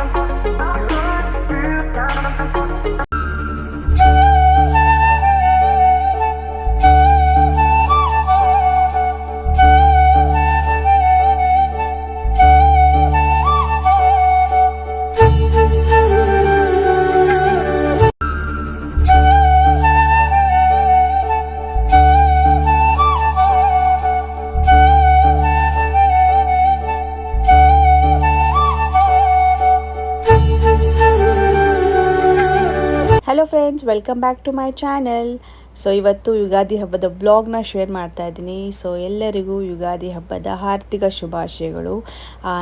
something. Friends welcome back to my channel so ಇವತ್ತು ಯುಗಾದಿ ಹಬ್ಬದ ಬ್ಲಾಗ್ನ share ಮಾಡ್ತಾ ಇದ್ದೀನಿ. ಸೊ ಎಲ್ಲರಿಗೂ ಯುಗಾದಿ ಹಬ್ಬದ ಆರ್ಥಿಕ ಶುಭಾಶಯಗಳು.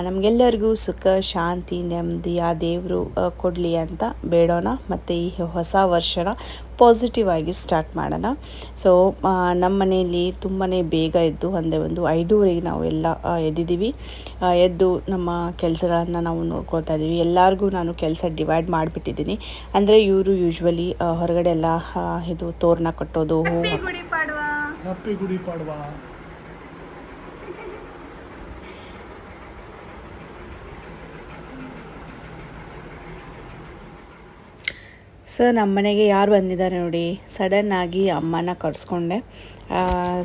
ನಮಗೆಲ್ಲರಿಗೂ ಸುಖ, ಶಾಂತಿ ನೆಮ್ಮದಿ ಆ ದೇವರು ಕೊಡಲಿ ಅಂತ ಬೇಡೋಣ. ಮತ್ತು ಈ ಹೊಸ ವರ್ಷನ ಪಾಸಿಟಿವ್ ಆಗಿ ಸ್ಟಾರ್ಟ್ ಮಾಡೋಣ. ಸೊ ನಮ್ಮ ಮನೆಯಲ್ಲಿ ತುಂಬಾ ಬೇಗ ಎದ್ದು ಒಂದೇ ಒಂದು ಐದೂವರೆಗೆ ನಾವು ಎಲ್ಲ ಎದ್ದಿದ್ದೀವಿ. ಎದ್ದು ನಮ್ಮ ಕೆಲಸಗಳನ್ನು ನಾವು ನೋಡ್ಕೊಳ್ತಾ ಇದ್ದೀವಿ. ಎಲ್ಲರಿಗೂ ನಾನು ಕೆಲಸ ಡಿವೈಡ್ ಮಾಡಿಬಿಟ್ಟಿದ್ದೀನಿ. ಅಂದರೆ ಇವರು ಯೂಶ್ವಲಿ ಹೊರಗಡೆ ಎಲ್ಲ ಇದು ತೋರಣ ಕಟ್ಟೋದು ಹೂ ಸರ್ ನಮ್ಮ ಮನೆಗೆ ಯಾರು ಬಂದಿದ್ದಾರೆ ನೋಡಿ ಸಡನ್ ಆಗಿ ಅಮ್ಮನ ಕರ್ಸ್ಕೊಂಡೆ.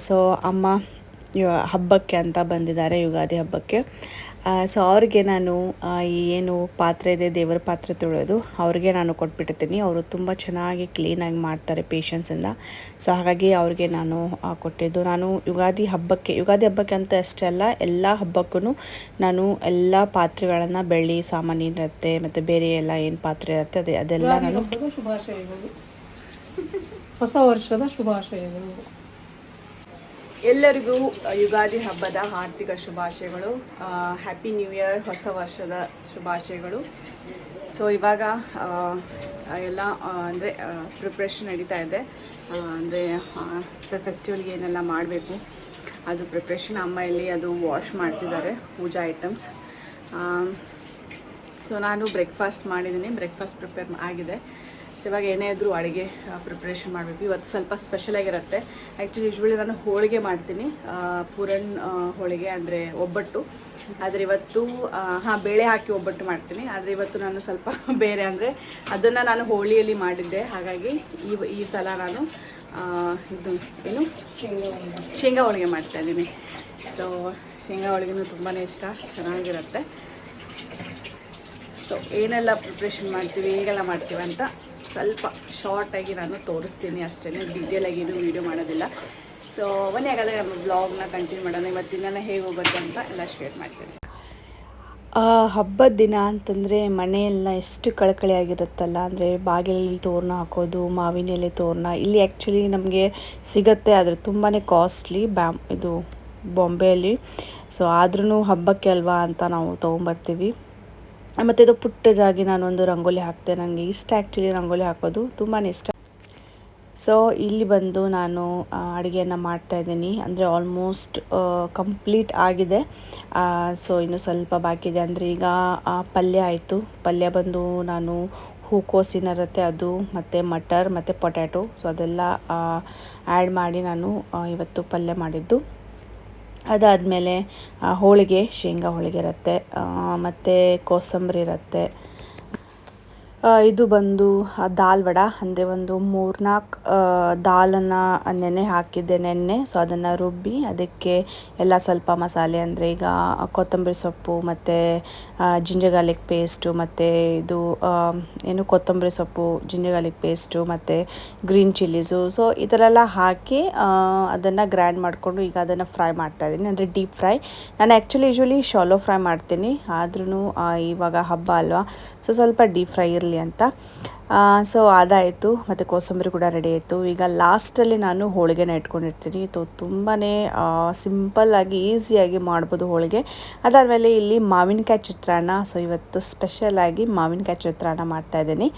ಸೊ ಅಮ್ಮ ಹಬ್ಬಕ್ಕೆ ಅಂತ ಬಂದಿದ್ದಾರೆ, ಯುಗಾದಿ ಹಬ್ಬಕ್ಕೆ. ಸೊ ಅವ್ರಿಗೆ ನಾನು ಏನು ಪಾತ್ರೆ ಇದೆ ದೇವರ ಪಾತ್ರೆ ತೊಳೆಯೋದು ಅವ್ರಿಗೆ ನಾನು ಕೊಟ್ಬಿಟ್ಟಿರ್ತೀನಿ. ಅವರು ತುಂಬ ಚೆನ್ನಾಗಿ ಕ್ಲೀನಾಗಿ ಮಾಡ್ತಾರೆ ಪೇಷನ್ಸಿಂದ ಸೊ ಹಾಗಾಗಿ ಅವ್ರಿಗೆ ನಾನು ಕೊಟ್ಟಿದ್ದು. ನಾನು ಯುಗಾದಿ ಹಬ್ಬಕ್ಕೆ ಯುಗಾದಿ ಹಬ್ಬಕ್ಕೆ ಅಂತ ಅಷ್ಟೇ ಅಲ್ಲ ಎಲ್ಲ ಹಬ್ಬಕ್ಕೂ ನಾನು ಎಲ್ಲ ಪಾತ್ರೆಗಳನ್ನು ಬೆಳ್ಳಿ ಸಾಮಾನು ಇರುತ್ತೆ ಮತ್ತು ಬೇರೆ ಎಲ್ಲ ಏನು ಪಾತ್ರೆ ಇರುತ್ತೆ ಅದೇ ಅದೆಲ್ಲ ನಾನು ಶುಭಾಶಯ ಶುಭಾಶಯಗಳು. ಹೊಸ ವರ್ಷದ ಶುಭಾಶಯಗಳು. ಎಲ್ಲರಿಗೂ ಯುಗಾದಿ ಹಬ್ಬದ ಆರ್ಥಿಕ ಶುಭಾಶಯಗಳು ಹ್ಯಾಪಿ ನ್ಯೂ ಇಯರ್ ಹೊಸ ವರ್ಷದ ಶುಭಾಶಯಗಳು. ಸೊ ಇವಾಗ ಎಲ್ಲ ಅಂದರೆ ಪ್ರಿಪ್ರೇಷನ್ ನಡೀತಾ ಇದೆ. ಅಂದರೆ ಫೆಸ್ಟಿವಲ್ಗೆ ಏನೆಲ್ಲ ಮಾಡಬೇಕು, ಅದು ಪ್ರಿಪ್ರೇಷನ್ ಅಮ್ಮ ಇಲ್ಲಿ ಅದು ವಾಶ್ ಮಾಡ್ತಿದ್ದಾರೆ, ಪೂಜಾ ಐಟಮ್ಸ್ ಸೊ ನಾನು ಬ್ರೇಕ್ಫಾಸ್ಟ್ ಮಾಡಿದ್ದೀನಿ ಬ್ರೇಕ್ಫಾಸ್ಟ್ ಪ್ರಿಪೇರ್ ಆಗಿದೆ. ಸೊ ಇವಾಗ ಏನೇ ಇದ್ರೂ ಅಡುಗೆ ಪ್ರಿಪ್ರೇಷನ್ ಮಾಡಬೇಕು. ಇವತ್ತು ಸ್ವಲ್ಪ ಸ್ಪೆಷಲ್ ಆಗಿರುತ್ತೆ. ಆ್ಯಕ್ಚುಲಿ ಯೂಶ್ವಲಿ ನಾನು ಹೋಳಿಗೆ ಮಾಡ್ತೀನಿ. ಪೂರಣ್ ಹೋಳಿಗೆ ಅಂದರೆ ಒಬ್ಬಟ್ಟು. ಆದರೆ ಇವತ್ತು ಹಾಂ, ಬೇಳೆ ಹಾಕಿ ಒಬ್ಬಟ್ಟು ಮಾಡ್ತೀನಿ. ಆದರೆ ಇವತ್ತು ನಾನು ಸ್ವಲ್ಪ ಬೇರೆ ಅಂದರೆ ಅದನ್ನು ನಾನು ಹೋಳಿಯಲ್ಲಿ ಮಾಡಿದ್ದೆ. ಹಾಗಾಗಿ ಈ ಈ ಸಲ ನಾನು ಇದು ಏನು? ಶೇಂಗಾ ಹೋಳಿಗೆ ಮಾಡ್ತಾ ಇದ್ದೀನಿ. ಸೊ ಶೇಂಗಾ ಹೋಳಿಗೆನೂ ತುಂಬಾ ಇಷ್ಟ. ಚೆನ್ನಾಗಿರುತ್ತೆ. ಸೊ ಏನೆಲ್ಲ ಪ್ರಿಪ್ರೇಷನ್ ಮಾಡ್ತೀವಿ, ಹೇಗೆಲ್ಲ ಮಾಡ್ತೀವಿ ಅಂತ ಸ್ವಲ್ಪ ಶಾರ್ಟಾಗಿ ನಾನು ತೋರಿಸ್ತೀನಿ ಅಷ್ಟೇ ಡೀಟೇಲಾಗಿ ಇದು ವೀಡಿಯೋ ಮಾಡೋದಿಲ್ಲ. ಸೊ ಬನ್ನಿ, ಹಾಗಾದರೆ ನಮ್ಮ ಬ್ಲಾಗ್ನ ಕಂಟಿನ್ಯೂ ಮಾಡೋಣ. ಇವತ್ತಿನ ಹೇಗೆ ಹೋಗುತ್ತೆ ಅಂತ ಎಲ್ಲ ಶೇರ್ ಮಾಡ್ತೀನಿ. ಹಬ್ಬದ ದಿನ ಅಂತಂದರೆ ಮನೆಯೆಲ್ಲ ಎಷ್ಟು ಕಳಕಳಿ ಆಗಿರುತ್ತಲ್ಲ ಅಂದರೆ ಬಾಗಿಲಲ್ಲಿ ತೋರಣ ಹಾಕೋದು ಮಾವಿನ ಎಲೆ ತೋರಣ, ಇಲ್ಲಿ ಆ್ಯಕ್ಚುಲಿ ನಮಗೆ ಸಿಗತ್ತೆ, ಆದರೆ ತುಂಬಾ ಕಾಸ್ಟ್ಲಿ ಬ್ಯಾ ಇದು ಬಾಂಬೆಯಲ್ಲಿ ಸೊ ಆದ್ರೂ ಹಬ್ಬಕ್ಕೆ ಅಲ್ವಾ ಅಂತ ನಾವು ತೊಗೊಂಬರ್ತೀವಿ. ಮತ್ತು ಇದು ಪುಟ್ಟದಾಗಿ ನಾನೊಂದು ರಂಗೋಲಿ ಹಾಕ್ತೆ. ನನಗೆ ಇಷ್ಟ ಆ್ಯಕ್ಚುಲಿ ರಂಗೋಲಿ ಹಾಕೋದು ತುಂಬಾ ಇಷ್ಟ. ಸೊ ಇಲ್ಲಿ ಬಂದು ನಾನು ಅಡುಗೆಯನ್ನು ಮಾಡ್ತಾಯಿದ್ದೀನಿ ಅಂದರೆ ಆಲ್ಮೋಸ್ಟ್ ಕಂಪ್ಲೀಟ್ ಆಗಿದೆ. ಸೊ ಇನ್ನು ಸ್ವಲ್ಪ ಬಾಕಿ ಇದೆ. ಅಂದರೆ ಈಗ ಪಲ್ಯ ಆಯಿತು. ಪಲ್ಯ ಬಂದು ನಾನು ಹೂಕೋಸಿನ ಇರುತ್ತೆ ಅದು, ಮತ್ತು ಮಟರ್, ಮತ್ತು ಪೊಟ್ಯಾಟೊ. ಸೊ ಅದೆಲ್ಲ ಆ್ಯಡ್ ಮಾಡಿ ನಾನು ಇವತ್ತು ಪಲ್ಯ ಮಾಡಿದ್ದು. ಅದಾದಮೇಲೆ ಹೋಳಿಗೆ ಶೇಂಗಾ ಹೋಳಿಗೆ ಇರುತ್ತೆ ಮತ್ತು ಕೋಸಂಬರಿ ಇರುತ್ತೆ. ಇದು ಬಂದು ದಾಲ್ ವಡ, ಅಂದರೆ ಒಂದು ಮೂರ್ನಾಲ್ಕು ದಾಲನ್ನು ನೆನೆ ಹಾಕಿದ್ದೆ ನೆನ್ನೆ. ಸೊ ಅದನ್ನು ರುಬ್ಬಿ, ಅದಕ್ಕೆ ಎಲ್ಲ ಸ್ವಲ್ಪ ಮಸಾಲೆ, ಅಂದರೆ ಈಗ ಕೊತ್ತಂಬರಿ ಸೊಪ್ಪು, ಮತ್ತು ಜಿಂಜರ್ ಗಾರ್ಲಿಕ್ ಪೇಸ್ಟು ಮತ್ತು ಇದು ಏನು ಕೊತ್ತಂಬರಿ ಸೊಪ್ಪು ಜಿಂಜರ್ ಗಾರ್ಲಿಕ್ ಪೇಸ್ಟು ಮತ್ತು ಗ್ರೀನ್ ಚಿಲ್ಲೀಸು ಸೊ ಈ ಥರ ಎಲ್ಲ ಹಾಕಿ ಅದನ್ನು ಗ್ರ್ಯಾಂಡ್ ಮಾಡಿಕೊಂಡು ಈಗ ಅದನ್ನು ಫ್ರೈ ಮಾಡ್ತಾ ಇದ್ದೀನಿ. ಅಂದರೆ ಡೀಪ್ ಫ್ರೈ ನಾನು ಆ್ಯಕ್ಚುಲಿ ಯೂಶ್ವಲಿ ಶಾಲೋ ಫ್ರೈ ಮಾಡ್ತೀನಿ. ಆದ್ರೂ ಇವಾಗ ಹಬ್ಬ ಅಲ್ವಾ. ಸೊ ಸ್ವಲ್ಪ ಡೀಪ್ ಫ್ರೈ ಇರಲಿ. ಅಂತ. ಸೊ ಅದಾಯಿತು. ಮತ್ತು ಕೋಸಂಬರಿ ಕೂಡ ರೆಡಿ ಆಯಿತು. ಈಗ ಲಾಸ್ಟಲ್ಲಿ ನಾನು ಹೋಳಿಗೆನ ಇಟ್ಕೊಂಡಿರ್ತೀನಿ. ಇದು ತುಂಬಾ ಸಿಂಪಲ್ಲಾಗಿ ಈಸಿಯಾಗಿ ಮಾಡ್ಬೋದು ಹೋಳಿಗೆ. ಅದಾದಮೇಲೆ ಇಲ್ಲಿ ಮಾವಿನಕಾಯಿ ಚಿತ್ರಾನ್ನ. ಸೊ ಇವತ್ತು ಸ್ಪೆಷಲಾಗಿ ಮಾವಿನಕಾಯಿ ಚಿತ್ರಾನ್ನ ಮಾಡ್ತಾಯಿದ್ದೀನಿ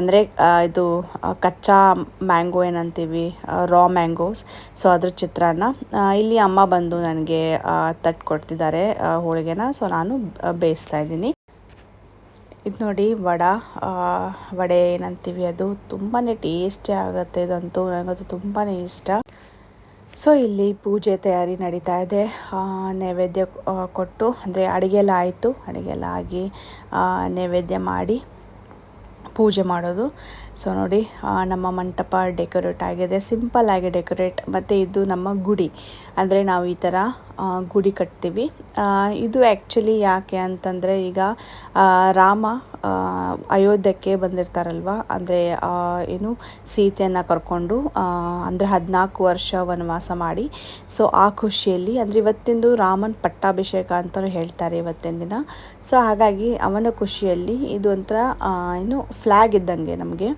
ಅಂದರೆ ಇದು ಕಚ್ಚಾ ಮ್ಯಾಂಗೋ ಏನಂತೀವಿ ರಾ ಮ್ಯಾಂಗೋಸ್ ಸೊ ಅದ್ರ ಚಿತ್ರಾನ್ನ. ಇಲ್ಲಿ ಅಮ್ಮ ಬಂದು ನನಗೆ ತಟ್ಕೊಡ್ತಿದ್ದಾರೆ ಹೋಳಿಗೆನ. ಸೊ ನಾನು ಬೇಯಿಸ್ತಾ ಇದ್ದೀನಿ. ಇದು ನೋಡಿ ವಡ ವಡೆ ಏನಂತೀವಿ ಅದು ತುಂಬಾ ಟೇಸ್ಟಿ ಆಗುತ್ತೆ ಇದಂತೂ ನನಗಂತೂ ತುಂಬಾ ಇಷ್ಟ. ಸೊ ಇಲ್ಲಿ ಪೂಜೆ ತಯಾರಿ ನಡೀತಾ ಇದೆ. ನೈವೇದ್ಯ ಕೊಟ್ಟು, ಅಂದರೆ ಅಡುಗೆ ಎಲ್ಲ ಆಯಿತು. ಅಡುಗೆ ಎಲ್ಲ ಆಗಿ ನೈವೇದ್ಯ ಮಾಡಿ ಪೂಜೆ ಮಾಡೋದು. ಸೊ ನೋಡಿ ನಮ್ಮ ಮಂಟಪ ಡೆಕೋರೇಟ್ ಆಗಿದೆ. ಸಿಂಪಲ್ ಆಗಿ ಡೆಕೋರೇಟ್ ಮತ್ತು ಇದು ನಮ್ಮ ಗುಡಿ. ಅಂದರೆ ನಾವು ಈ ಥರ ಗುಡಿ ಕಟ್ತೀವಿ. ಇದು ಆ್ಯಕ್ಚುಲಿ ಯಾಕೆ ಅಂತಂದರೆ ಈಗ ರಾಮ ಅಯೋಧ್ಯಕ್ಕೆ ಬಂದಿರ್ತಾರಲ್ವ? ಅಂದರೆ ಏನು, ಸೀತೆಯನ್ನು ಕರ್ಕೊಂಡು ಅಂದರೆ ಹದಿನಾಲ್ಕು ವರ್ಷ ವನವಾಸ ಮಾಡಿ, ಸೊ ಆ ಖುಷಿಯಲ್ಲಿ, ಅಂದರೆ ಇವತ್ತಿಂದು ರಾಮನ್ ಪಟ್ಟಾಭಿಷೇಕ ಅಂತಲೂ ಹೇಳ್ತಾರೆ ಇವತ್ತಿನ ದಿನ. ಸೊ ಹಾಗಾಗಿ ಅವನ ಖುಷಿಯಲ್ಲಿ ಇದು ಒಂಥರ ಏನು ಫ್ಲ್ಯಾಗ್ ಇದ್ದಂಗೆ ನಮಗೆ.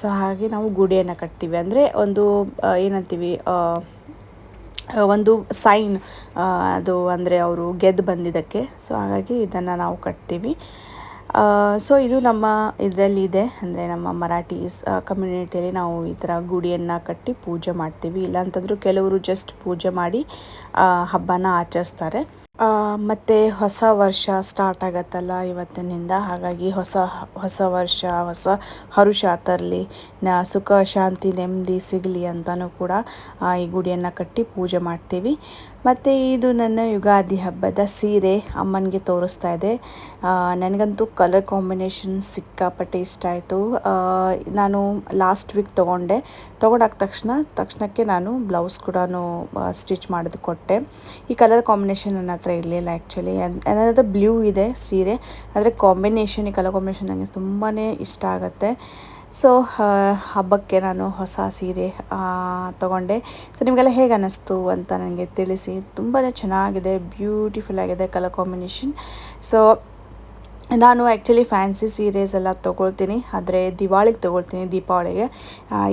ಸೊ ಹಾಗೆ ನಾವು ಗುಡಿಯನ್ನು ಕಟ್ತೀವಿ. ಅಂದರೆ ಒಂದು ಏನಂತೀವಿ ಒಂದು ಸೈನ್ ಅದು ಅಂದರೆ ಅವರು ಗೆದ್ದು ಬಂದಿದ್ದಕ್ಕೆ. ಸೊ ಹಾಗಾಗಿ ಇದನ್ನು ನಾವು ಕಟ್ತೀವಿ. ಸೊ ಇದು ನಮ್ಮ ಇದರಲ್ಲಿದೆ. ಅಂದರೆ ನಮ್ಮ ಮರಾಠೀಸ್ ಕಮ್ಯುನಿಟಿಯಲ್ಲಿ ನಾವು ಈ ಥರ ಗುಡಿಯನ್ನು ಕಟ್ಟಿ ಪೂಜೆ ಮಾಡ್ತೀವಿ. ಇಲ್ಲಾಂತಂದರೂ ಕೆಲವರು ಜಸ್ಟ್ ಪೂಜೆ ಮಾಡಿ ಹಬ್ಬನ ಆಚರಿಸ್ತಾರೆ. ಮತ್ತೆ ಹೊಸ ವರ್ಷ ಸ್ಟಾರ್ಟ್ ಆಗತ್ತಲ್ಲ ಇವತ್ತಿನಿಂದ. ಹಾಗಾಗಿ ಹೊಸ ಹೊಸ ವರ್ಷ, ಹೊಸ ಹರುಷ ತರಲಿ ನ, ಸುಖ, ಶಾಂತಿ, ನೆಮ್ಮದಿ ಸಿಗಲಿ ಅಂತಲೂ ಕೂಡ ಈ ಗುಡಿಯನ್ನು ಕಟ್ಟಿ ಪೂಜೆ ಮಾಡ್ತೀವಿ. ಮತ್ತು ಇದು ನನ್ನ ಯುಗಾದಿ ಹಬ್ಬದ ಸೀರೆ ಅಮ್ಮನಿಗೆ ತೋರಿಸ್ತಾ ಇದೆ. ನನಗಂತೂ ಕಲರ್ ಕಾಂಬಿನೇಷನ್ ಸಿಕ್ಕಾಪಟ್ಟೆ ಇಷ್ಟ ಆಯಿತು. ನಾನು ಲಾಸ್ಟ್ ವೀಕ್ ತೊಗೊಂಡೆ. ತೊಗೊಂಡಾದ ತಕ್ಷಣ, ತಕ್ಷಣಕ್ಕೆ ನಾನು ಬ್ಲೌಸ್ ಕೂಡ ಸ್ಟಿಚ್ ಮಾಡೋದು ಕೊಟ್ಟೆ ಈ ಕಲರ್ ಕಾಂಬಿನೇಷನ್ ನನ್ನ ಹತ್ರ ಇರಲಿಲ್ಲ ಆ್ಯಕ್ಚುಲಿ ಹತ್ರ ಬ್ಲೂ ಇದೆ ಸೀರೆ. ಆದರೆ ಕಾಂಬಿನೇಷನ್ ಈ ಕಲರ್ ಕಾಂಬಿನೇಷನ್ ನನಗೆ ತುಂಬಾ ಇಷ್ಟ ಆಗುತ್ತೆ. ಸೊ ಹಬ್ಬಕ್ಕೆ ನಾನು ಹೊಸ ಸೀರೆ ತೊಗೊಂಡೆ. ಸೊ ನಿಮಗೆಲ್ಲ ಹೇಗೆ ಅನ್ನಿಸ್ತು ಅಂತ ನನಗೆ ತಿಳಿಸಿ. ತುಂಬಾ ಚೆನ್ನಾಗಿದೆ ಬ್ಯೂಟಿಫುಲ್ ಆಗಿದೆ ಕಲರ್ ಕಾಂಬಿನೇಷನ್ ಸೊ ನಾನು ಆ್ಯಕ್ಚುಲಿ ಫ್ಯಾನ್ಸಿ ಸೀರೆಸ್ ಎಲ್ಲ ತೊಗೊಳ್ತೀನಿ. ಆದರೆ ದಿವಾಳಿಗೆ ತೊಗೊಳ್ತೀನಿ, ದೀಪಾವಳಿಗೆ.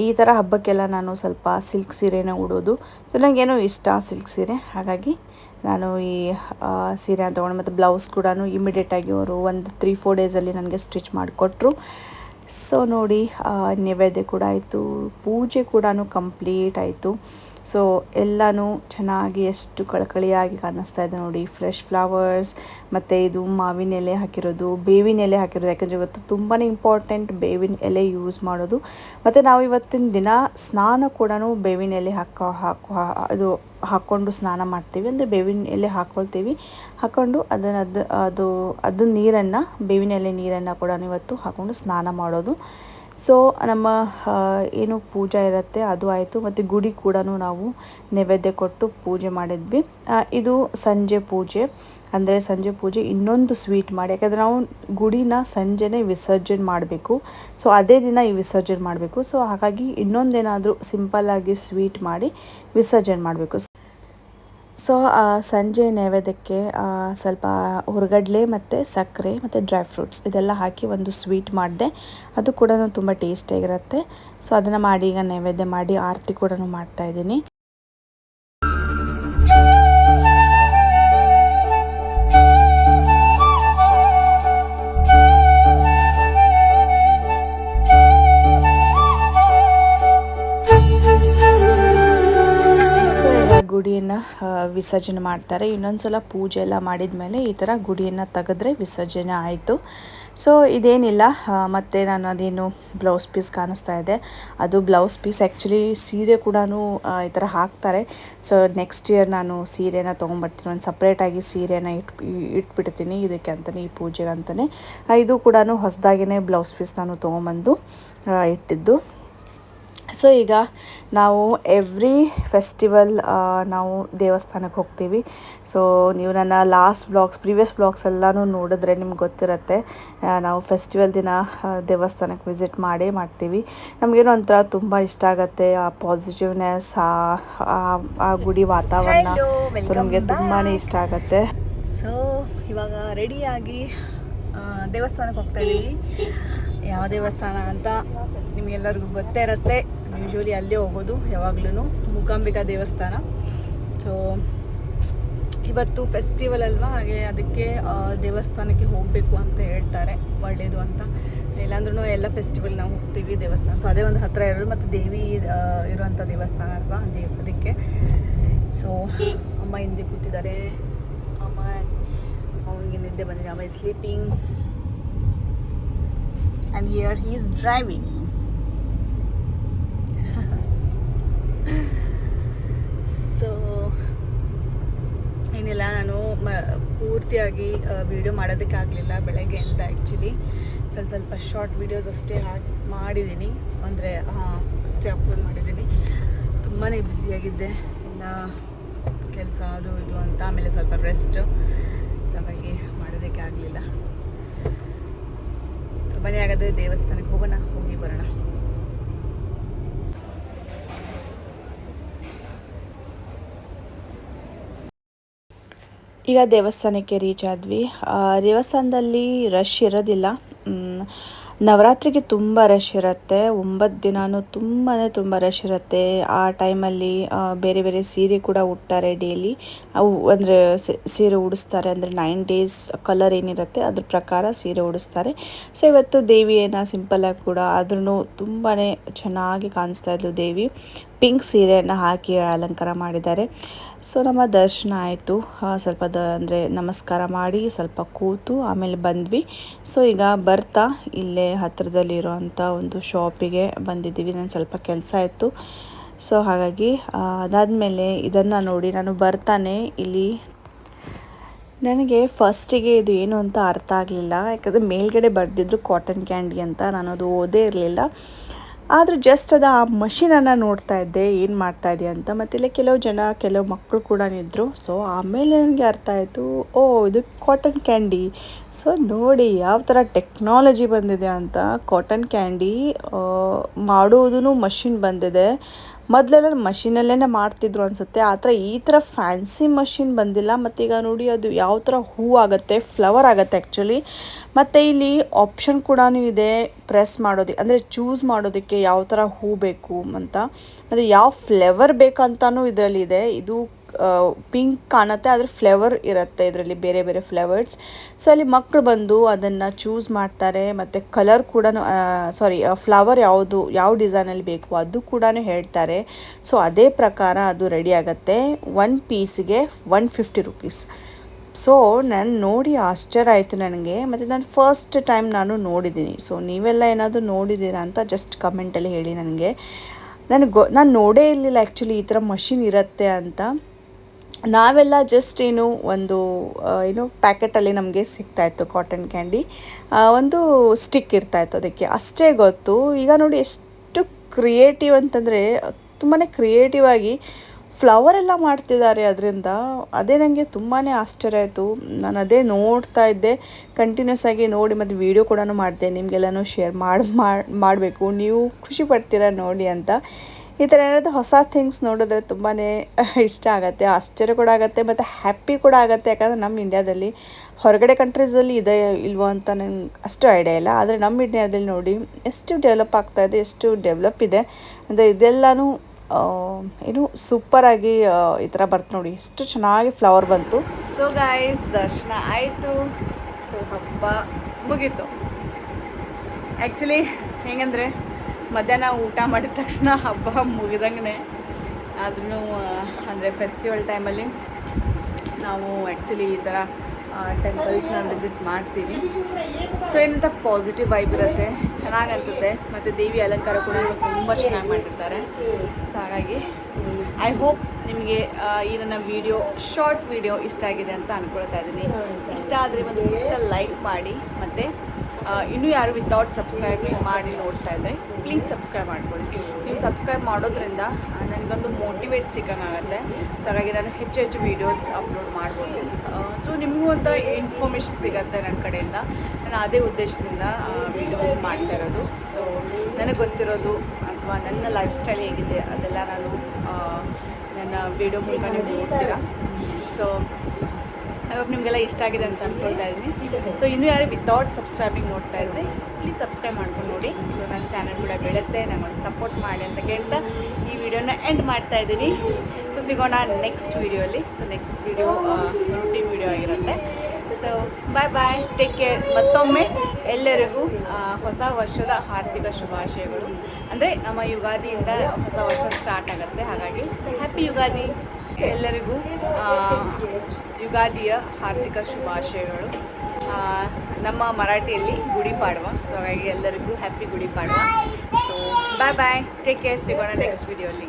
ಈ ಥರ ಹಬ್ಬಕ್ಕೆಲ್ಲ ನಾನು ಸ್ವಲ್ಪ ಸಿಲ್ಕ್ ಸೀರೆನ ಉಡೋದು. ಸೊ ನನಗೇನೋ ಇಷ್ಟ ಸಿಲ್ಕ್ ಸೀರೆ. ಹಾಗಾಗಿ ನಾನು ಈ ಸೀರೆ ಸೀರೆ ತೊಗೊಂಡು ಮತ್ತು ಬ್ಲೌಸ್ ಕೂಡ ಇಮಿಡಿಯೇಟಾಗಿ ಅವರು ಒಂದು ತ್ರೀ ಫೋರ್ ಡೇಸಲ್ಲಿ ನನಗೆ ಸ್ಟಿಚ್ ಮಾಡಿಕೊಟ್ರು. ಸೊ ನೋಡಿ ನೈವೇದ್ಯ ಕೂಡ ಆಯಿತು ಪೂಜೆ ಕೂಡ ಕಂಪ್ಲೀಟ್ ಆಯಿತು. ಸೊ ಎಲ್ಲನೂ ಚೆನ್ನಾಗಿ ಎಷ್ಟು ಕಳಕಳಿಯಾಗಿ ಕಾಣಿಸ್ತಾ ಇದೆ ನೋಡಿ. ಫ್ರೆಶ್ ಫ್ಲವರ್ಸ್ ಮತ್ತು ಇದು ಮಾವಿನ ಎಲೆ ಹಾಕಿರೋದು, ಬೇವಿನ ಎಲೆ ಹಾಕಿರೋದು. ಯಾಕಂದರೆ ಇವತ್ತು ತುಂಬಾ ಇಂಪಾರ್ಟೆಂಟ್ ಬೇವಿನ ಎಲೆ ಯೂಸ್ ಮಾಡೋದು. ಮತ್ತು ನಾವು ಇವತ್ತಿನ ದಿನ ಸ್ನಾನ ಕೂಡ ಬೇವಿನ ಎಲೆ ಹಾಕೋ ಹಾಕೋ ಅದು ಹಾಕ್ಕೊಂಡು ಸ್ನಾನ ಮಾಡ್ತೀವಿ. ಅಂದರೆ ಬೇವಿನ ಎಲೆ ಹಾಕ್ಕೊಳ್ತೀವಿ ಹಾಕ್ಕೊಂಡು ಅದನ್ನು, ಅದು ಅದು ಅದು ನೀರನ್ನು, ಬೇವಿನ ಎಲೆ ನೀರನ್ನು ಕೂಡ ಇವತ್ತು ಹಾಕ್ಕೊಂಡು ಸ್ನಾನ ಮಾಡೋದು. ಸೊ ನಮ್ಮ ಏನು ಪೂಜೆ ಇರುತ್ತೆ ಅದು ಆಯಿತು. ಮತ್ತು ಗುಡಿ ಕೂಡ ನಾವು ನೈವೇದ್ಯ ಕೊಟ್ಟು ಪೂಜೆ ಮಾಡಿದ್ವಿ. ಇದು ಸಂಜೆ ಪೂಜೆ. ಅಂದರೆ ಸಂಜೆ ಪೂಜೆ ಇನ್ನೊಂದು ಸ್ವೀಟ್ ಮಾಡಿ. ಯಾಕಂದರೆ ನಾವು ಗುಡಿನ ಸಂಜೆನೇ ವಿಸರ್ಜನೆ ಮಾಡಬೇಕು. ಸೊ ಅದೇ ದಿನ ಈ ವಿಸರ್ಜನೆ ಮಾಡಬೇಕು. ಸೊ ಹಾಗಾಗಿ ಇನ್ನೊಂದೇನಾದರೂ ಸಿಂಪಲ್ಲಾಗಿ ಸ್ವೀಟ್ ಮಾಡಿ ವಿಸರ್ಜನೆ ಮಾಡಬೇಕು. ಸೊ ಸಂಜೆ ನೈವೇದ್ಯಕ್ಕೆ ಸ್ವಲ್ಪ ಹುರಗಡ್ಲೆ ಮತ್ತು ಸಕ್ಕರೆ ಮತ್ತು ಡ್ರೈ ಫ್ರೂಟ್ಸ್ ಇದೆಲ್ಲ ಹಾಕಿ ಒಂದು ಸ್ವೀಟ್ ಮಾಡಿದೆ. ಅದು ಕೂಡ ತುಂಬ ಟೇಸ್ಟಿಯಾಗಿರುತ್ತೆ ಸೊ ಅದನ್ನು ಮಾಡಿ ಈಗ ನೈವೇದ್ಯ ಮಾಡಿ ಆರತಿ ಕೂಡ ಮಾಡ್ತಾಯಿದ್ದೀನಿ ಗುಡಿಯನ್ನು ವಿಸರ್ಜನೆ ಮಾಡ್ತಾರೆ. ಇನ್ನೊಂದು ಸಲ ಪೂಜೆ ಎಲ್ಲ ಮಾಡಿದ ಮೇಲೆ ಈ ಥರ ಗುಡಿಯನ್ನು ತೆಗೆದ್ರೆ ವಿಸರ್ಜನೆ ಆಯಿತು. ಸೊ ಇದೇನಿಲ್ಲ. ಮತ್ತು ನಾನು ಅದೇನು ಬ್ಲೌಸ್ ಪೀಸ್ ಕಾಣಿಸ್ತಾ ಇದೆ. ಅದು ಬ್ಲೌಸ್ ಪೀಸ್ ಆ್ಯಕ್ಚುಲಿ ಸೀರೆ ಕೂಡ ಈ ಥರ ಹಾಕ್ತಾರೆ. ಸೊ ನೆಕ್ಸ್ಟ್ ಇಯರ್ ನಾನು ಸೀರೆನ ತೊಗೊಂಬರ್ತೀನಿ. ಒಂದು ಸಪ್ರೇಟಾಗಿ ಸೀರೆನ ಇಟ್ ಇಟ್ಬಿಡ್ತೀನಿ ಇದಕ್ಕೆ ಅಂತಲೇ ಈ ಪೂಜೆಗೆ ಅಂತಲೇ ಇದು ಕೂಡ ಹೊಸದಾಗಿನೇ ಬ್ಲೌಸ್ ಪೀಸ್ ನಾನು ತೊಗೊಂಬಂದು ಇಟ್ಟಿದ್ದು. ಸೊ ಈಗ ನಾವು ಎವ್ರಿ ಫೆಸ್ಟಿವಲ್ ನಾವು ದೇವಸ್ಥಾನಕ್ಕೆ ಹೋಗ್ತೀವಿ. ಸೊ ನೀವು ನನ್ನ ಲಾಸ್ಟ್ ಬ್ಲಾಗ್ಸ್ ಪ್ರೀವಿಯಸ್ ಬ್ಲಾಗ್ಸ್ ಎಲ್ಲನೂ ನೋಡಿದ್ರೆ ನಿಮ್ಗೆ ಗೊತ್ತಿರುತ್ತೆ. ನಾವು ಫೆಸ್ಟಿವಲ್ ದಿನ ದೇವಸ್ಥಾನಕ್ಕೆ ವಿಸಿಟ್ ಮಾಡೇ ಮಾಡ್ತೀವಿ. ನಮಗೇನೋ ಒಂಥರ ತುಂಬ ಇಷ್ಟ ಆಗುತ್ತೆ. ಆ ಪಾಸಿಟಿವ್ನೆಸ್ ಆ ಗುಡಿ ವಾತಾವರಣ ನಮಗೆ ತುಂಬಾ ಇಷ್ಟ ಆಗುತ್ತೆ. ಸೊ ಇವಾಗ ರೆಡಿಯಾಗಿ ದೇವಸ್ಥಾನಕ್ಕೆ ಹೋಗ್ತಾ ಇದ್ದೀವಿ ಯಾವ ದೇವಸ್ಥಾನ ಅಂತ ನಿಮಗೆಲ್ಲರಿಗೂ ಗೊತ್ತೇ ಇರುತ್ತೆ. ಯೂಶ್ವಲಿ ಅಲ್ಲೇ ಹೋಗೋದು ಯಾವಾಗ್ಲೂ ಮೂಕಾಂಬಿಕಾ ದೇವಸ್ಥಾನ. ಸೊ ಇವತ್ತು ಫೆಸ್ಟಿವಲ್ ಅಲ್ವಾ? ಹಾಗೆ ಅದಕ್ಕೆ ದೇವಸ್ಥಾನಕ್ಕೆ ಹೋಗಬೇಕು ಅಂತ ಹೇಳ್ತಾರೆ. ಒಳ್ಳೆಯದು ಅಂತ. ಇಲ್ಲಾಂದ್ರೂ ಎಲ್ಲ ಫೆಸ್ಟಿವಲ್ ನಾವು ಹೋಗ್ತೀವಿ ದೇವಸ್ಥಾನ. ಸೊ ಅದೇ ಒಂದು ಹತ್ತಿರ ಇರೋದು. ಮತ್ತು ದೇವಿ ಇರುವಂಥ ದೇವಸ್ಥಾನ ಅಲ್ವಾ? ದೇವ್ ಅದಕ್ಕೆ. ಸೊ ಅಮ್ಮ ಹಿಂದೆ ಕೂತಿದ್ದಾರೆ. ಅಮ್ಮ ಅವನಿಗೆ ನಿದ್ದೆ ಬಂದಿದೆ. ಅಮ್ಮ sleeping and here he is driving. ಏನಿಲ್ಲ ನಾನು, ಮ, ಪೂರ್ತಿಯಾಗಿ ವಿಡಿಯೋ ಮಾಡೋದಕ್ಕಾಗಲಿಲ್ಲ ಬೆಳಗ್ಗೆ ಅಂತ ಆ್ಯಕ್ಚುಲಿ ಸ್ವಲ್ಪ ಸ್ವಲ್ಪ ಶಾರ್ಟ್ ವೀಡಿಯೋಸ್ ಅಷ್ಟೇ ಹಾಕಿ ಮಾಡಿದ್ದೀನಿ ಅಂದರೆ ಅಷ್ಟೇ ಅಪ್ಲೋಡ್ ಮಾಡಿದ್ದೀನಿ ತುಂಬಾ ಬ್ಯುಸಿಯಾಗಿದ್ದೆ ಎಲ್ಲ ಕೆಲಸ ಅದು ಇದು ಅಂತ, ಆಮೇಲೆ ಸ್ವಲ್ಪ ರೆಸ್ಟ್ ಸೊ ಹಾಗಾಗಿ ಮಾಡೋದಕ್ಕೆ ಆಗಲಿಲ್ಲ ಮನೆ ಹಾಗಾದರೆ ದೇವಸ್ಥಾನಕ್ಕೆ ಹೋಗೋಣ ಹೋಗಿ ಬರೋಣ. ಈಗ ದೇವಸ್ಥಾನಕ್ಕೆ ರೀಚ್ ಆದ್ವಿ. ದೇವಸ್ಥಾನದಲ್ಲಿ ರಶ್ ಇರೋದಿಲ್ಲ. ನವರಾತ್ರಿಗೆ ತುಂಬ ರಶ್ ಇರುತ್ತೆ. ಒಂಬತ್ತು ದಿನಾನು ತುಂಬಾ ತುಂಬ ರಶ್ ಇರುತ್ತೆ. ಆ ಟೈಮಲ್ಲಿ ಬೇರೆ ಬೇರೆ ಸೀರೆ ಕೂಡ ಉಡ್ತಾರೆ ಡೈಲಿ ಅವು ಅಂದರೆ ಸೀರೆ ಉಡಿಸ್ತಾರೆ ಅಂದರೆ ನೈನ್ ಡೇಸ್ ಕಲರ್ ಏನಿರುತ್ತೆ, ಅದ್ರ ಪ್ರಕಾರ ಸೀರೆ ಉಡಿಸ್ತಾರೆ. ಸೊ ಇವತ್ತು ದೇವಿಯನ್ನು ಸಿಂಪಲ್ಲಾಗಿ ಕೂಡ ಆದ್ರೂ ತುಂಬಾ ಚೆನ್ನಾಗಿ ಕಾಣಿಸ್ತಾ ಇದ್ಲು ದೇವಿ. ಪಿಂಕ್ ಸೀರೆಯನ್ನು ಹಾಕಿ ಅಲಂಕಾರ ಮಾಡಿದ್ದಾರೆ. ಸೊ ನಮ್ಮ ದರ್ಶನ ಆಯಿತು. ಸ್ವಲ್ಪ ದ, ಅಂದರೆ ನಮಸ್ಕಾರ ಮಾಡಿ, ಸ್ವಲ್ಪ ಕೂತು ಆಮೇಲೆ ಬಂದ್ವಿ. ಸೊ ಈಗ ಬರ್ತಾ ಇಲ್ಲೇ ಹತ್ತಿರದಲ್ಲಿರುವಂಥ ಒಂದು ಶಾಪಿಗೆ ಬಂದಿದ್ದೀವಿ. ನಾನು ಸ್ವಲ್ಪ ಕೆಲಸ ಇತ್ತು. ಸೊ ಹಾಗಾಗಿ ಅದಾದಮೇಲೆ ಇದನ್ನು ನೋಡಿ ನಾನು ಬರ್ತಾನೆ ಇಲ್ಲಿ. ನನಗೆ ಫಸ್ಟಿಗೆ ಇದು ಏನು ಅಂತ ಅರ್ಥ ಆಗಲಿಲ್ಲ. ಯಾಕಂದರೆ ಮೇಲ್ಗಡೆ ಬರೆದಿದ್ರು ಕಾಟನ್ ಕ್ಯಾಂಡಿ ಅಂತ. ನಾನು ಅದು ಓದೇ ಇರಲಿಲ್ಲ. ಆದರೂ ಜಸ್ಟ್ ಅದು ಆ ಮಷೀನನ್ನು ನೋಡ್ತಾ ಇದ್ದೆ, ಏನು ಮಾಡ್ತಾ ಇದೆ ಅಂತ. ಮತ್ತೆ ಇಲ್ಲಿ ಕೆಲವು ಜನ, ಕೆಲವು ಮಕ್ಕಳು ಕೂಡ ನಿದ್ರು ಸೊ ಆಮೇಲೆ ನನಗೆ ಅರ್ಥ ಆಯಿತು, ಓ, ಇದು ಕಾಟನ್ ಕ್ಯಾಂಡಿ ಸೊ ನೋಡಿ ಯಾವ ಥರ ಟೆಕ್ನಾಲಜಿ ಬಂದಿದೆ ಅಂತ. ಕಾಟನ್ ಕ್ಯಾಂಡಿ ಮಾಡೋದೂ ಮಷಿನ್ ಬಂದಿದೆ. ಮೊದಲೆಲ್ಲ ಮಷಿನಲ್ಲೇ ಮಾಡ್ತಿದ್ರು ಅನಿಸುತ್ತೆ. ಆ ಥರ ಈ ಥರ ಫ್ಯಾನ್ಸಿ ಮಷಿನ್ ಬಂದಿಲ್ಲ. ಮತ್ತೀಗ ನೋಡಿ ಅದು ಯಾವ ಥರ ಹೂ ಆಗುತ್ತೆ ಫ್ಲವರ್ ಆಗುತ್ತೆ ಆ್ಯಕ್ಚುಲಿ ಮತ್ತು ಇಲ್ಲಿ ಆಪ್ಷನ್ ಕೂಡ ಇದೆ ಪ್ರೆಸ್ ಮಾಡೋದಿ, ಅಂದರೆ ಚೂಸ್ ಮಾಡೋದಕ್ಕೆ ಯಾವ ಥರ ಹೂ ಬೇಕು ಅಂತ. ಮತ್ತು ಯಾವ ಫ್ಲೇವರ್ ಬೇಕಂತನೂ ಇದರಲ್ಲಿ ಇದೆ. ಇದು ಪಿಂಕ್ ಕಾಣುತ್ತೆ, ಆದರೆ ಫ್ಲೇವರ್ ಇರುತ್ತೆ ಇದರಲ್ಲಿ ಬೇರೆ ಬೇರೆ ಫ್ಲೇವರ್ಸ್ ಸೊ ಅಲ್ಲಿ ಮಕ್ಕಳು ಬಂದು ಅದನ್ನು ಚೂಸ್ ಮಾಡ್ತಾರೆ. ಮತ್ತು ಕಲರ್ ಕೂಡ ಸಾರಿ ಫ್ಲವರ್ ಯಾವುದು, ಯಾವ ಡಿಸೈನಲ್ಲಿ ಬೇಕು ಅದು ಕೂಡ ಹೇಳ್ತಾರೆ. ಸೊ ಅದೇ ಪ್ರಕಾರ ಅದು ರೆಡಿ ಆಗುತ್ತೆ. ಒನ್ ಪೀಸಿಗೆ ಒನ್ ಫಿಫ್ಟಿ ರುಪೀಸ್ ಸೊ ನಾನು ನೋಡಿ ಆಶ್ಚರ್ಯ ಆಯಿತು ನನಗೆ. ಮತ್ತು ನಾನು ಫಸ್ಟ್ ಟೈಮ್ ನಾನು ನೋಡಿದ್ದೀನಿ. ಸೊ ನೀವೆಲ್ಲ ಏನಾದರೂ ನೋಡಿದ್ದೀರಾ ಅಂತ ಜಸ್ಟ್ ಕಮೆಂಟಲ್ಲಿ ಹೇಳಿ ನನಗೆ. ನನಗೆ ಗೊ, ನಾನು ನೋಡೇ ಇರಲಿಲ್ಲ ಆ್ಯಕ್ಚುಲಿ ಈ ಥರ ಮಷಿನ್ ಇರುತ್ತೆ ಅಂತ. ನಾವೆಲ್ಲ ಜಸ್ಟ್ ಏನು ಒಂದು ಏನು ಪ್ಯಾಕೆಟಲ್ಲಿ ನಮಗೆ ಸಿಗ್ತಾಯಿತ್ತು ಕಾಟನ್ ಕ್ಯಾಂಡಿ ಒಂದು ಸ್ಟಿಕ್ ಇರ್ತಾಯಿತ್ತು ಅದಕ್ಕೆ. ಅಷ್ಟೇ ಗೊತ್ತು. ಈಗ ನೋಡಿ ಎಷ್ಟು ಕ್ರಿಯೇಟಿವ್ ಅಂತಂದರೆ ತುಂಬಾ ಕ್ರಿಯೇಟಿವ್ ಆಗಿ ಫ್ಲವರ್ ಎಲ್ಲ ಮಾಡ್ತಿದ್ದಾರೆ ಅದರಿಂದ. ಅದೇ ನನಗೆ ತುಂಬಾ ಆಶ್ಚರ್ಯ ಆಯಿತು. ನಾನು ಅದೇ ನೋಡ್ತಾ ಇದ್ದೆ. ಕಂಟಿನ್ಯೂಸ್ ಆಗಿ ನೋಡಿ ಮತ್ತು ವೀಡಿಯೋ ಕೂಡ ಮಾಡಿದೆ. ನಿಮಗೆಲ್ಲನೂ ಶೇರ್ ಮಾಡಿ ಮಾಡಬೇಕು. ನೀವು ಖುಷಿ ಪಡ್ತೀರಾ ನೋಡಿ ಅಂತ. ಈ ಥರ ಏನಾದರೂ ಹೊಸ ಥಿಂಗ್ಸ್ ನೋಡಿದ್ರೆ ತುಂಬಾ ಇಷ್ಟ ಆಗುತ್ತೆ. ಆಶ್ಚರ್ಯ ಕೂಡ ಆಗುತ್ತೆ, ಮತ್ತು ಹ್ಯಾಪಿ ಕೂಡ ಆಗುತ್ತೆ. ಯಾಕಂದರೆ ನಮ್ಮ ಇಂಡ್ಯಾದಲ್ಲಿ ಹೊರಗಡೆ ಕಂಟ್ರೀಸಲ್ಲಿ ಇದೆ ಇಲ್ವೋ ಅಂತ ನಂಗೆ ಅಷ್ಟು ಐಡಿಯಾ ಇಲ್ಲ. ಆದರೆ ನಮ್ಮ ಇಂಡಿಯಾದಲ್ಲಿ ನೋಡಿ ಎಷ್ಟು ಡೆವಲಪ್ ಆಗ್ತಾಯಿದೆ ಎಷ್ಟು ಡೆವಲಪ್ ಇದೆ. ಅಂದರೆ ಇದೆಲ್ಲನೂ ಏನು ಸೂಪರಾಗಿ ಈ ಥರ ಬರ್ತು ನೋಡಿ. ಎಷ್ಟು ಚೆನ್ನಾಗಿ ಫ್ಲವರ್ ಬಂತು. ಸೊ ಗಾಯ್ಸ್ ದರ್ಶನ ಆಯಿತು. ಸೊ ಹಬ್ಬ ಮುಗೀತು. ಆ್ಯಕ್ಚುಲಿ ಹೆಂಗಂದರೆ, ಮಧ್ಯಾಹ್ನ ಊಟ ಮಾಡಿದ ತಕ್ಷಣ ಹಬ್ಬ ಮುಗಿದಂಗೆ ಆದ್ರೂ ಅಂದರೆ ಫೆಸ್ಟಿವಲ್ ಟೈಮಲ್ಲಿ ನಾವು ಆ್ಯಕ್ಚುಲಿ ಈ ಥರ ಟೆಂಪಲ್ಸ್ನ ವಿಸಿಟ್ ಮಾಡ್ತೀವಿ. ಸೊ ಏನಂತ ಪಾಸಿಟಿವ್ ವೈಬ್ ಇರುತ್ತೆ? ಚೆನ್ನಾಗಿ ಅನಿಸುತ್ತೆ. ಮತ್ತು ದೇವಿ ಅಲಂಕಾರ ಕೂಡ ತುಂಬ ಚೆನ್ನಾಗಿ ಮಾಡಿರ್ತಾರೆ ಸೊ ಹಾಗಾಗಿ ಐ ಹೋಪ್ ನಿಮಗೆ ಈ ನನ್ನ ವಿಡಿಯೋ ಶಾರ್ಟ್ ವಿಡಿಯೋ ಇಷ್ಟ ಆಗಿದೆ ಅಂತ ಅಂದ್ಕೊಳ್ತಾ ಇದ್ದೀನಿ. ಇಷ್ಟ ಆದರೆ ಒಂದು ಲೈಕ್ ಮಾಡಿ. ಮತ್ತು ಇನ್ನೂ ಯಾರು ವಿತೌಟ್ ಸಬ್ಸ್ಕ್ರೈಬ್ ಮಾಡಿ ನೋಡ್ತಾ ಇದ್ದರೆ ಪ್ಲೀಸ್ ಸಬ್ಸ್ಕ್ರೈಬ್ ಮಾಡ್ಕೊಳ್ಳಿ. ನೀವು ಸಬ್ಸ್ಕ್ರೈಬ್ ಮಾಡೋದ್ರಿಂದ ನನಗೊಂದು ಮೋಟಿವೇಟ್ ಸಿಕ್ಕಂಗಾಗತ್ತೆ. ಸೊ ಹಾಗಾಗಿ ನಾನು ಹೆಚ್ಚು ಹೆಚ್ಚು ವೀಡಿಯೋಸ್ ಅಪ್ಲೋಡ್ ಮಾಡ್ಬೋದು. ಸೊ ನಿಮಗೂ ಅಂತ ಇನ್ಫಾರ್ಮೇಷನ್ ಸಿಗತ್ತೆ ನನ್ನ ಕಡೆಯಿಂದ. ನಾನು ಅದೇ ಉದ್ದೇಶದಿಂದ ವೀಡಿಯೋಸ್ ಮಾಡ್ತಾ ಇರೋದು. ಸೊ ನನಗೆ ಗೊತ್ತಿರೋದು ಅಥವಾ ನನ್ನ ಲೈಫ್ ಸ್ಟೈಲ್ ಹೇಗಿದೆ ಅದೆಲ್ಲ ನಾನು ನನ್ನ ವೀಡಿಯೋ ಮೂಲಕ ನೀವು ನೋಡ್ತೀರಾ? ಸೊ ಇವಾಗ ನಿಮಗೆಲ್ಲ ಇಷ್ಟ ಆಗಿದೆ ಅಂತ ಅಂದ್ಕೊಳ್ತಾ ಇದ್ದೀನಿ. ಸೊ ಇನ್ನೂ ಯಾರು ವಿತೌಟ್ ಸಬ್ಸ್ಕ್ರೈಬಿಂಗ್ ನೋಡ್ತಾ ಇದ್ದರೆ ಪ್ಲೀಸ್ ಸಬ್ಸ್ಕ್ರೈಬ್ ಮಾಡ್ಕೊಂಡು ನೋಡಿ. ಸೊ ನನ್ನ ಚಾನಲ್ ಕೂಡ ಬೆಳೆಯುತ್ತೆ ನನಗೊಂದು ಸಪೋರ್ಟ್ ಮಾಡಿ ಅಂತ ಕೇಳ್ತಾ ಈ ವಿಡಿಯೋನ ಎಂಡ್ ಮಾಡ್ತಾ ಇದ್ದೀನಿ. ಸೊ ಸಿಗೋಣ next ವೀಡಿಯೋಲಿ so next video routine video ಆಗಿರುತ್ತೆ. So bye bye take care ಮತ್ತೊಮ್ಮೆ ಎಲ್ಲರಿಗೂ ಹೊಸ ವರ್ಷದ ಆರ್ಥಿಕ ಶುಭಾಶಯಗಳು. ಅಂದರೆ ನಮ್ಮ ಯುಗಾದಿಯಿಂದ ಹೊಸ ವರ್ಷ ಸ್ಟಾರ್ಟ್ ಆಗುತ್ತೆ. ಹಾಗಾಗಿ ಹ್ಯಾಪಿ ಯುಗಾದಿ. ಎಲ್ಲರಿಗೂ ಯುಗಾದಿಯ ಹಾರ್ದಿಕ ಶುಭಾಶಯಗಳು. ನಮ್ಮ ಮರಾಠಿಯಲ್ಲಿ ಗುಡಿ ಪಾಡುವ. ಸೊ ಹಾಗಾಗಿ ಎಲ್ಲರಿಗೂ happy Gudi Padwa. So bye bye take care ಸಿಗೋಣ ನೆಕ್ಸ್ಟ್ ವಿಡಿಯೋಲಿ